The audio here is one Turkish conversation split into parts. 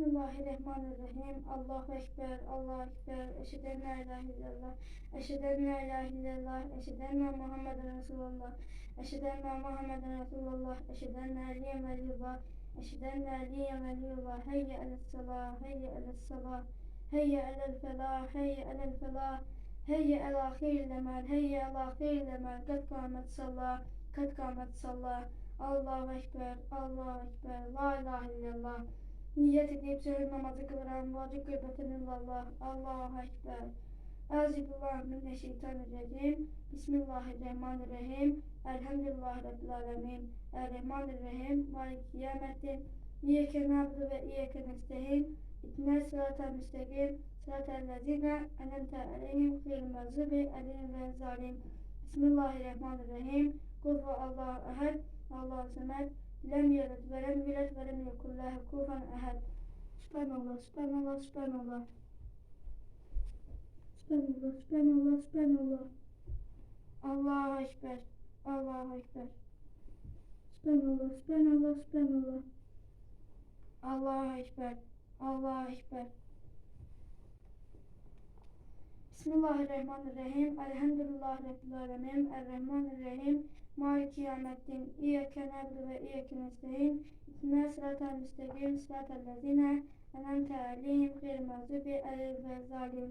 Bismillahirrahmanirrahim. Allahu Ekber, Allahu Ekber. Eşheden la ilahe illallah. Eşheden la ilahe illallah. Eşheden la Muhammeden Resulullah. Eşheden la Muhammeden Resulullah. Eşheden la aliyen veliyullah. Eşheden la aliyen veliyullah. Hayye alas salah, hayye alas salah. Hayye alel felah, hayye alel felah. Hayye ala khiril emel, hayye ala khiril emel. Kad kâmet salah, kad kâmet salah. Allahu Ekber, Allahu Ekber. La ilahe illallah. Niyet edip sırrı namazı kılan vacip kıymetinin vallah. Allah'a ekber. Euzubillahü mineşşeytanirracim. Bismillahirrahmanirrahim. Elhamdülillahi Rabbil alemin. Errahmanirrahim. Malik kıyametin. İyeke nabdu ve iyeke nestehin. İtine sıratel müstakim. Sıratel lezine. Enemte aleyhim. Kıyıl mevzubi. Aleyhim ve zalim. Bismillahirrahmanirrahim. Kul ve Allah'a ehad. Allah'a semed. Lem yelid ve lem yulad ve lem yekun lehu kufuven ehad. Subhanallah, subhanallah, subhanallah. Subhanallah, subhanallah, subhanallah. Allahu Ekber, Allahu Ekber. Subhanallah, subhanallah, subhanallah. Allahu Ekber, Allahu Ekber. Bismillahirrahmanirrahim. Elhamdülillahi Rabbil alemin. Errahmanirrahim. Maliki yevmeddin. İyyeke na'budu ve iyyeke nestaîn. İhdina sıratal müstakim. Sıratal lezîne enemte aleyhim gayril mağdubi aleyhim ve zalim.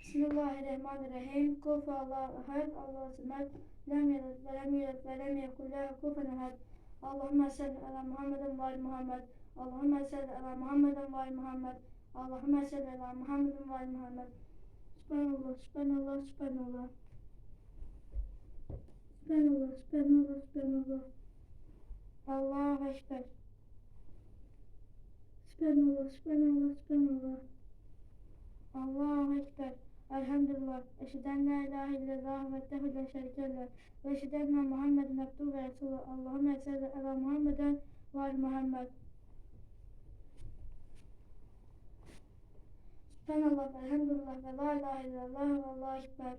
Bismillahirrahmanirrahim. Kul huvallahu ehad. Allahu samed. Lem yelid ve lem yulad ve lem yekun lehu kufuven ehad. Allahümme salli ala Muhammedin ve ali Muhammed. Allahümme salli ala Muhammedin ve ali Muhammed. Allahümme salli ala Muhammedin ve ali Muhammed. Subhanallah, subhanallah, subhanallah. Subhanallah, subhanallah. Allahu Ekber. Subhanallah, subhanallah, subhanallah. Allahu Ekber. Elhamdülillah. Eşheden la ilahe illallah ve tehu la şerike leh. Ve eşheden enne Muhammeden abduhu ve resulü. Allahümme salli ala Muhammeden ve ali Muhammed. Subhanallah ve elhamdülillah ve la ilahe illallah ve Allahu Ekber.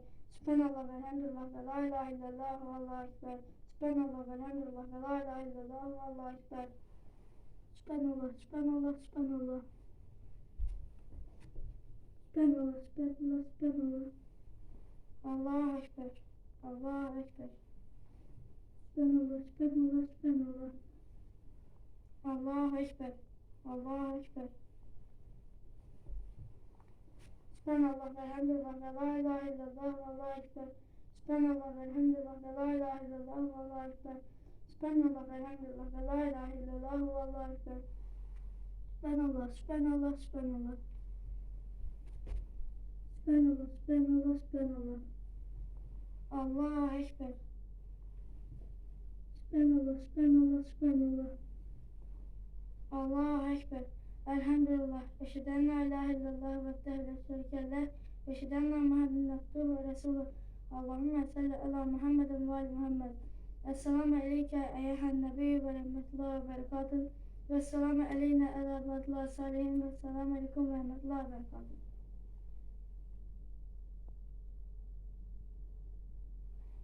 Subhanallah ve elhamdülillah ve la ilahe illallah ve Allahu Ekber. Subhanallah ve elhamdülillah ve la ilahe illallah ve Allahu Ekber. Subhanallah, subhanallah, subhanallah. Subhanallah, subhanallah, subhanallah. Allahu Ekber, Allahu Ekber. Subhanallah, subhanallah, subhanallah. Allahu Ekber, Allahu Ekber. Subhanallah ve elhamdülillah ve la ilahe illallah ve Allahu Ekber. Subhanallah ve elhamdülillah ve la ilahe illallah ve Allahu Ekber. Subhanallah ve elhamdülillah ve la ilahe illallah ve Allahu Ekber. Subhanallah, subhanallah, subhanallah. Subhanallah, subhanallah, subhanallah. Allahu Ekber. Subhanallah, subhanallah, subhanallah. Allahu Ekber. Elhamdülillah. Eşheden la ilahe illallah ve tehle şerike leh. Eşheden la Muhammeden abduhu ve resulü. Allahümme salli ala Muhammeden ve ali Muhammed. Esselamu aleyke eyyühen nebiyyü ve rahmetullahi ve berekatuhu. Ve esselamu aleyna ala ibadillah salihin ve esselamu aleyküm ve rahmetullahi ve berekatuhu.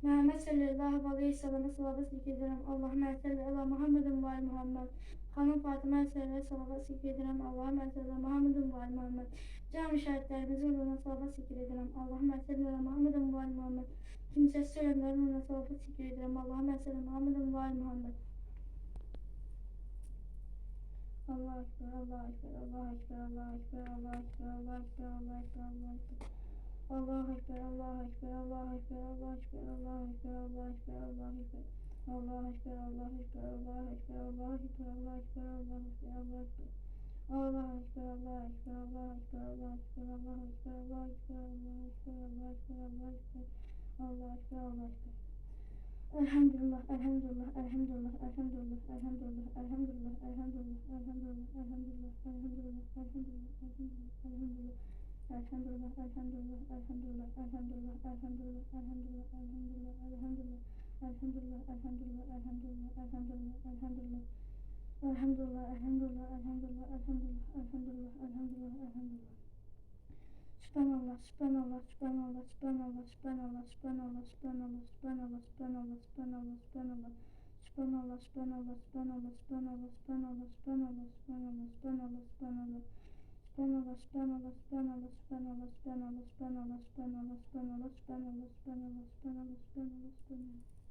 Muhammed sallallahu aleyhi ve sellem salavat zikrediyorum. Allahümme salli ala Muhammeden ve ali Muhammed. Hanım Fatıma Esra salava zikr edirəm. Allahım əsrlə Muhammedun və Muhammed. Cami şəhidlərimizin ruhuna salava zikr edirəm. Allahım əsrlə Muhammedun və Muhammed. Kimsəsiz ölənlərin ruhuna salava zikr edirəm. Allahım əsrlə Muhammedun və Muhammed. Allah ekber, Allah ekber, Allah ekber, Allah ekber, Allah ekber, Allah ekber, Allah ekber, Allah ekber. Allah ekber, Allah ekber, Allah ekber, Allah ekber, Allah ekber, Allah ekber, Allah ekber. Allahu Ekber, Allahu Ekber, Allahu Ekber, Allahu Ekber, Allahu Ekber, Allahu Ekber, Allahu Ekber. Allahu Ekber, Allahu Ekber, Allahu Ekber, Allahu Ekber, Allahu Ekber, Allahu Ekber, Allahu Ekber, Allahu Ekber, Allahu Ekber. Allahu Ekber, Allahu Ekber. Elhamdülillah, elhamdülillah, elhamdülillah, elhamdülillah, elhamdülillah, elhamdülillah, elhamdülillah, elhamdülillah, elhamdülillah, elhamdülillah, elhamdülillah, elhamdülillah, elhamdülillah. Elhamdülillah, elhamdülillah, elhamdülillah, elhamdülillah, elhamdülillah, elhamdülillah, elhamdülillah, elhamdülillah, elhamdülillah, elhamdülillah, elhamdülillah, elhamdülillah, elhamdülillah. Elhamdülillah, elhamdülillah, elhamdülillah, elhamdülillah, elhamdülillah, elhamdülillah, elhamdülillah. Subhanallah, subhanallah, subhanallah, subhanallah, subhanallah, subhanallah, subhanallah, subhanallah, subhanallah, subhanallah, subhanallah. Subhanallah, subhanallah, subhanallah, subhanallah, subhanallah, subhanallah, subhanallah, subhanallah, subhanallah. subhanallah, subhanallah, subhanallah, subhanallah, subhanallah, subhanallah, subhanallah, subhanallah, subhanallah, subhanallah, subhanallah, subhanallah, subhanallah.